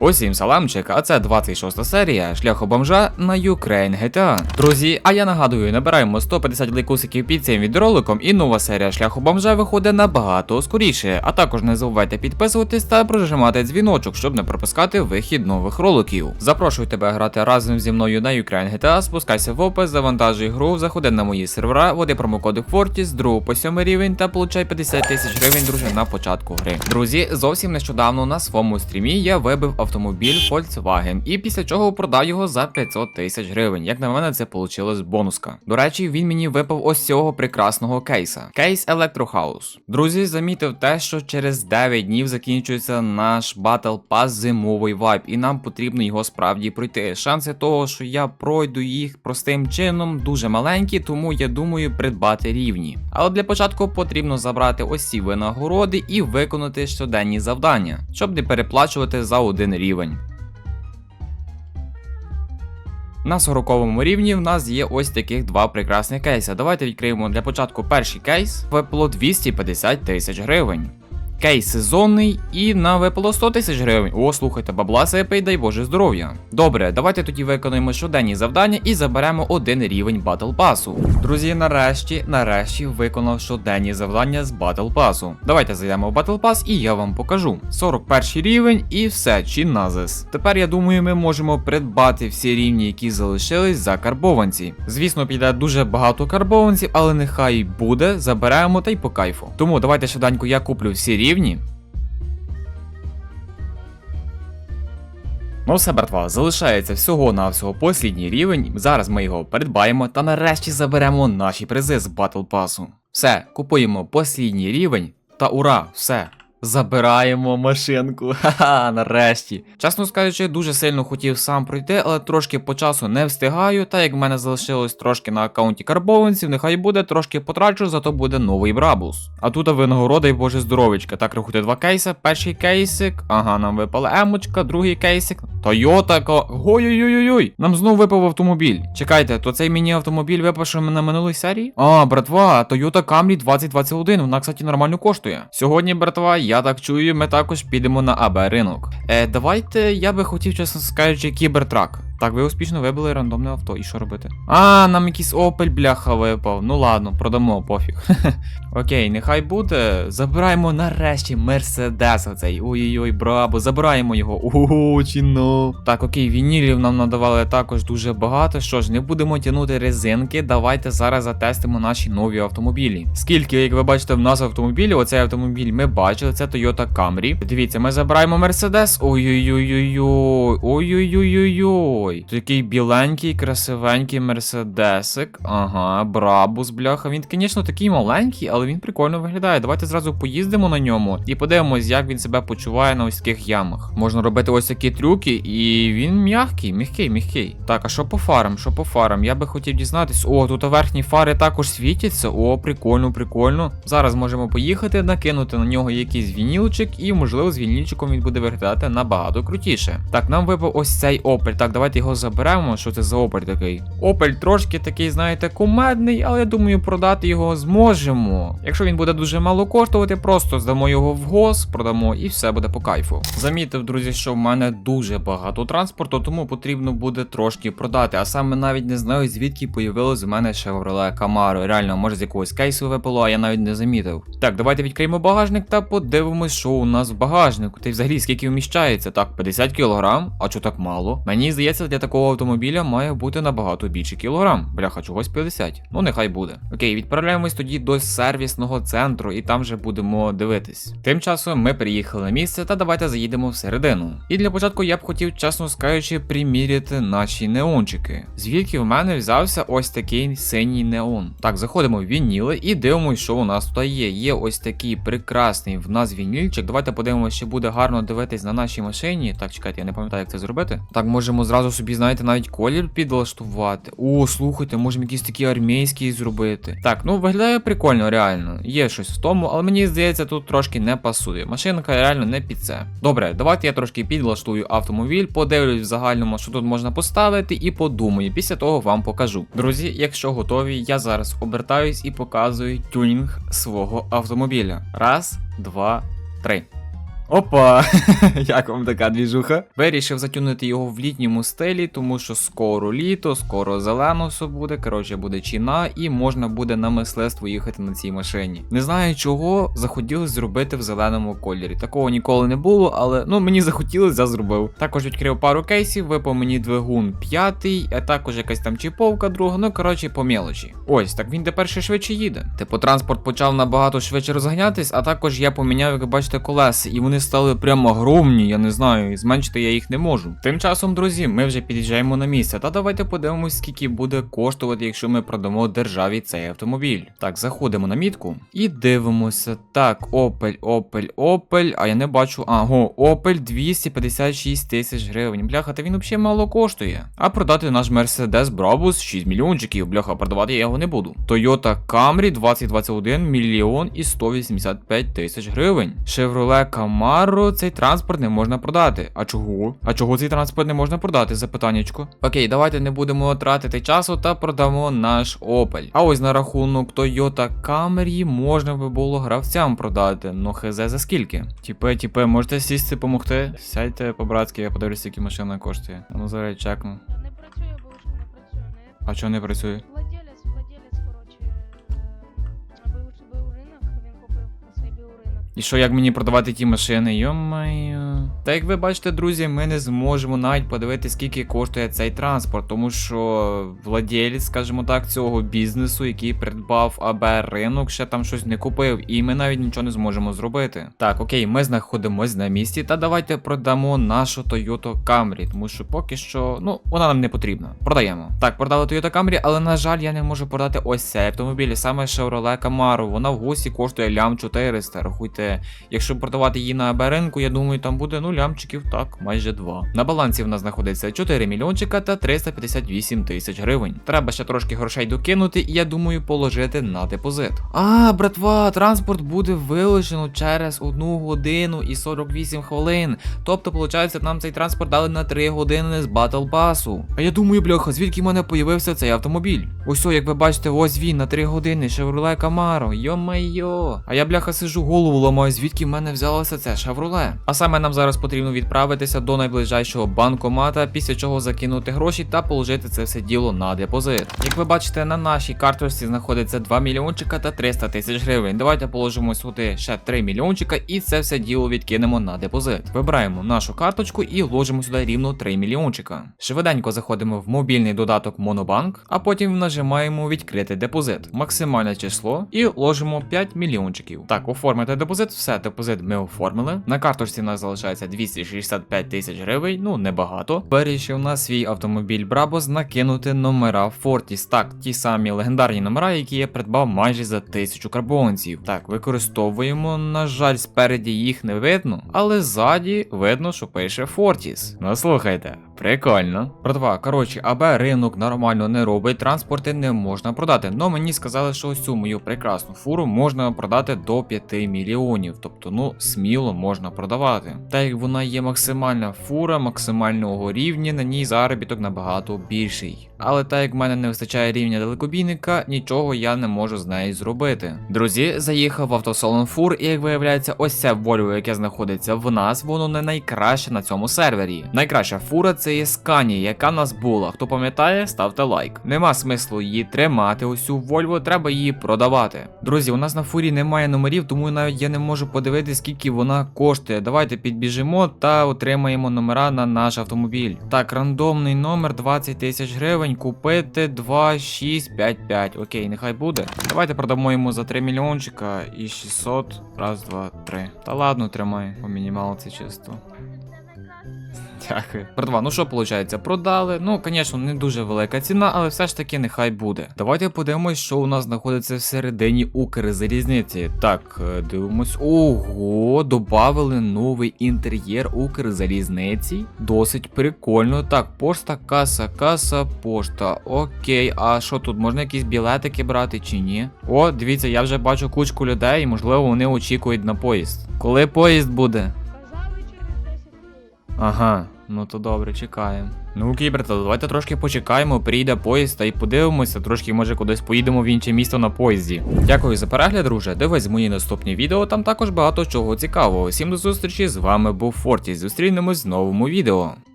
Усім саламчик, а це 26 серія шляху бомжа на Ukraine GTA. Друзі, а я нагадую, набираємо 150 лайкусиків під цим відеороликом, і нова серія шляху бомжа виходить набагато скоріше. А також не забувайте підписуватись та прожимати дзвіночок, щоб не пропускати вихід нових роликів. Запрошую тебе грати разом зі мною на Ukraine GTA, спускайся в опис, завантажуй гру, заходи на мої сервера, води промокоди Fortis 2 по 7 рівень та получай 50 тисяч гривень, друже, на початку гри. Друзі, зовсім нещодавно на своєму стрімі я вибив автомобіль Volkswagen і після чого продав його за 500 тисяч гривень. Як на мене, це вийшло з бонуска. До речі, він мені випав ось цього прекрасного кейса. Кейс Electro. Друзі, замітив те, що через 9 днів закінчується наш Battle Pass зимовий вайб, і нам потрібно його справді пройти. Шанси того, що я пройду їх простим чином, дуже маленькі, тому я думаю придбати рівні. Але для початку потрібно забрати ось ці винагороди і виконати щоденні завдання, щоб не переплачувати за один рівень. На 40 рівні в нас є ось таких два прекрасних кейси. Давайте відкриємо для початку перший кейс. Випало 250 тисяч гривень. Кейс сезонний і на випало 100 тисяч гривень. О, слухайте, бабла сипе, дай Боже здоров'я. Добре, давайте тоді виконуємо щоденні завдання і заберемо один рівень Батл Пасу. Друзі, нарешті, нарешті виконав щоденні завдання з Батл Пасу. Давайте зайдемо в Батл Пас і я вам покажу. 41 рівень і все, чи назис. Тепер я думаю, ми можемо придбати всі рівні, які залишились за карбованці. Звісно, піде дуже багато карбованців, але нехай буде, заберемо та й по кайфу. Тому давайте швиденько я куплю всі рівні. Ну все, братва, залишається всього на всього послідній рівень. Зараз ми його передбаємо та нарешті заберемо наші призи з Батл Пасу. Все, купуємо послідній рівень та ура, все. Забираємо машинку. Ха-ха, нарешті. Чесно скажучи, дуже сильно хотів сам пройти, але трошки по часу не встигаю. Та як в мене залишилось трошки на аккаунті карбованців, нехай буде, трошки потрачу, зато буде новий брабус. А тут винагорода і боже здоровечка. Так рахуйте два кейси. Перший кейсик, ага, нам випала емочка, другий кейсик. Тойота, ко. Ой-ой-ой-ой. Нам знову випав автомобіль. Чекайте, то цей мені автомобіль випав що на минулій серії? А, братва, Toyota Camry 2021. Вона, кстати, нормально коштує. Сьогодні, братва, я так чую, ми також підемо на АБ ринок. Е, давайте я би хотів, чесно скажучи, кібертрак. Так, ви успішно вибили рандомне авто. І що робити? А, нам якийсь Opel бляха випав. Ну ладно, продамо, пофіг. Окей, нехай буде. Забираємо нарешті Мерседес оцей. Ой-ой-ой, браво, забираємо його. Ого, чіно. Так, окей, вінілів нам надавали також дуже багато. Що ж, не будемо тягнути резинки. Давайте зараз затестимо наші нові автомобілі. Скільки, як ви бачите, в нас автомобілів, оцей автомобіль ми бачили, це Toyota Camry. Дивіться, ми забираємо Мерседес. Ой-ой-ой-ой-ой. Ой-ой-ой-ой-ой. Такий біленький, красивенький мерседесик. Ага, брабус, бляха. Він, звісно, такий маленький, але він прикольно виглядає. Давайте зразу поїздимо на ньому і подивимось, як він себе почуває на ось таких ямах. Можна робити ось такі трюки, і він м'який, м'який, м'який. Так, а що по фарам? Що по фарам? Я би хотів дізнатись. О, тут верхні фари також світяться. О, прикольно, прикольно. Зараз можемо поїхати, накинути на нього якийсь вінілчик, і, можливо, з вінільчиком він буде виглядати набагато крутіше. Так, нам випав ось цей опель. Так, давайте його заберемо. Що це за опель такий? Опель трошки такий, знаєте, кумедний, але я думаю, продати його зможемо. Якщо він буде дуже мало коштувати, просто здамо його в гос, продамо і все буде по кайфу. Замітив, друзі, що в мене дуже багато транспорту, тому потрібно буде трошки продати. А саме навіть не знаю, звідки появилось в мене Chevrolet Camaro. Реально, може з якогось кейсу випало, а я навіть не замітив. Так, давайте відкриємо багажник та подивимось, що у нас в багажнику. Та й взагалі скільки вміщається? Так, 50 кг, а чого так мало? Мені здається, для такого автомобіля має бути набагато більше кілограм. Бляха, чогось 50. Ну нехай буде. Окей, відправляємось тоді до сервісного центру, і там вже будемо дивитись. Тим часом ми приїхали на місце, та давайте заїдемо всередину. І для початку я б хотів, чесно скажучи, приміряти наші неончики. Звідки в мене взявся ось такий синій неон. Так, заходимо в вініли і дивимося, що у нас тут є. Є ось такий прекрасний в нас вінільчик. Давайте подивимося, чи буде гарно дивитись на нашій машині. Так, чекайте, я не пам'ятаю, як це зробити. Так, можемо зразу собі, знаєте, навіть колір підлаштувати. О, слухайте, можемо якийсь такий армійський зробити. Так, ну виглядає прикольно, реально. Є щось в тому, але мені здається, тут трошки не пасує. Машинка реально не під це. Добре, давайте я трошки підлаштую автомобіль, подивлюсь в загальному, що тут можна поставити, і подумаю. Після того вам покажу. Друзі, якщо готові, я зараз обертаюсь і показую тюнінг свого автомобіля. Раз, два, три. Опа, як вам така двіжуха? Вирішив затюнити його в літньому стилі, тому що скоро літо, скоро зелено все буде. Коротше, буде чина, і можна буде на мисливство їхати на цій машині. Не знаю чого захотілося зробити в зеленому кольорі. Такого ніколи не було, але ну мені захотілося, я зробив. Також відкрив пару кейсів, випав мені двигун п'ятий, а також якась там чіповка друга. Ну коротше, по мелочі. Ось так він тепер ще швидше їде. Типу, транспорт почав набагато швидше розганятись, а також я поміняв, як бачите, колеса, і вони стали прямо огромні, я не знаю, і зменшити я їх не можу. Тим часом, друзі, ми вже під'їжджаємо на місце. Та давайте подивимось, скільки буде коштувати, якщо ми продамо державі цей автомобіль. Так, заходимо на мітку і дивимося. Так, Opel, Opel, Opel, а я не бачу. Аго, Opel 256 тисяч гривень. Бляха, та він взагалі мало коштує. А продати наш Mercedes Brabus 6 мільйончиків. Бляха, продавати я його не буду. Toyota Camry 2021 мільйон і 185 тисяч гривень. Chevrolet Camaro цей транспорт не можна продати. А чого? А чого цей транспорт не можна продати? Запитаннячко. Окей, давайте не будемо тратити часу та продамо наш Opel. А ось на рахунок Toyota Camry можна би було гравцям продати. Ну хз за скільки? Тіпе, тіпе, можете сісти помогти? Сядьте по-братськи, я подивлюся, які машина коштує. А Ну зараз чекну. Не працює, бабушка, не працює. Не... А чого не працює? І що, як мені продавати ті машини? Йо-майо. Та як ви бачите, друзі, ми не зможемо навіть подивитися, скільки коштує цей транспорт, тому що владелець, скажімо так, цього бізнесу, який придбав АБ ринок, ще там щось не купив, і ми навіть нічого не зможемо зробити. Так, окей, ми знаходимось на місці, та давайте продамо нашу Toyota Camry, тому що поки що, ну, вона нам не потрібна. Продаємо. Так, продали Toyota Camry, але на жаль, я не можу продати ось цей автомобіль, саме Chevrolet Camaro. Вона в гусі коштує лям 400. Рахуйте, якщо продавати її на АБ ринку, я думаю, там буде ну лямчиків, так, майже 2. На балансі в нас знаходиться 4 мільйончика та 358 тисяч гривень. Треба ще трошки грошей докинути, і я думаю, положити на депозит. А, братва, транспорт буде вилучено через 1 годину і 48 хвилин. Тобто, виходить, нам цей транспорт дали на 3 години з батл пасу. А я думаю, бляха, звідки в мене появився цей автомобіль? Ось, як ви бачите, ось він на 3 години, Chevrolet Camaro, йо-майо. А я бляха сижу, голову ламаю, звідки в мене взялося це Chevrolet. А саме нам зараз потрібно відправитися до найближчого банкомата, після чого закинути гроші та положити це все діло на депозит. Як ви бачите, на нашій карточці знаходиться 2 мільйончика та 300 тисяч гривень. Давайте положимо сюди ще 3 мільйончика і це все діло відкинемо на депозит. Вибираємо нашу карточку і ложимо сюди рівно 3 мільйончика. Швиденько заходимо в мобільний додаток Монобанк, а потім нажимаємо відкрити депозит, максимальне число і ложимо 5 мільйончиків. Так, оформити депозит, все, депозит ми оформили. На карточці нас залишається 265 тисяч гривень, ну небагато. Вирішив на свій автомобіль Брабос накинути номера Fortis. Так, ті самі легендарні номера, які я придбав майже за тисячу карбонців. Так, використовуємо. На жаль, спереді їх не видно, але ззаді видно, що пише Fortis. Ну слухайте. Прикольно. Братва, коротше, АБ ринок нормально не робить, транспорти не можна продати. Но мені сказали, що ось цю мою прекрасну фуру можна продати до 5 мільйонів. Тобто, ну, сміло можна продавати. Так як вона є максимальна фура, максимального рівня, на ній заробіток набагато більший. Але так як в мене не вистачає рівня далекобійника, нічого я не можу з нею зробити. Друзі, заїхав в автосалон фур, і як виявляється, ось це Volvo, яке знаходиться в нас, воно не найкраще на цьому сервері. Найкраща фура це є Scania, яка нас була. Хто пам'ятає, ставте лайк. Нема смислу її тримати, цю Volvo, треба її продавати. Друзі, у нас на фурі немає номерів, тому навіть я не можу подивитися, скільки вона коштує. Давайте підбіжимо та отримаємо номера на наш автомобіль. Так, рандомний номер 20 тисяч гривень. Купити 2655. Окей, нехай буде. Давайте продамо йому за 3 мільйончика і 600. Раз, два, три. Та ладно, тримай. По мінімалці чисто. Дякую. Братва, ну що виходить? Продали. Ну, звісно, не дуже велика ціна, але все ж таки нехай буде. Давайте подивимось, що у нас знаходиться всередині Укрзалізниці. Так, е, дивимось. Ого, додали новий інтер'єр Укрзалізниці. Досить прикольно. Так, пошта, каса, каса, пошта. Окей, а що тут? Можна якісь білетики брати чи ні? О, дивіться, я вже бачу кучку людей, і можливо вони очікують на поїзд. Коли поїзд буде? Казали через 10 хвилин. Ага. Ну то добре, чекаємо. Ну, окей, брата, давайте трошки почекаємо, прийде поїзд та й подивимося, трошки може кудись поїдемо в інше місто на поїзді. Дякую за перегляд, друже. Дивись мої наступні відео, там також багато чого цікавого. Всім до зустрічі, з вами був Фортіс. Зустрінемось в новому відео.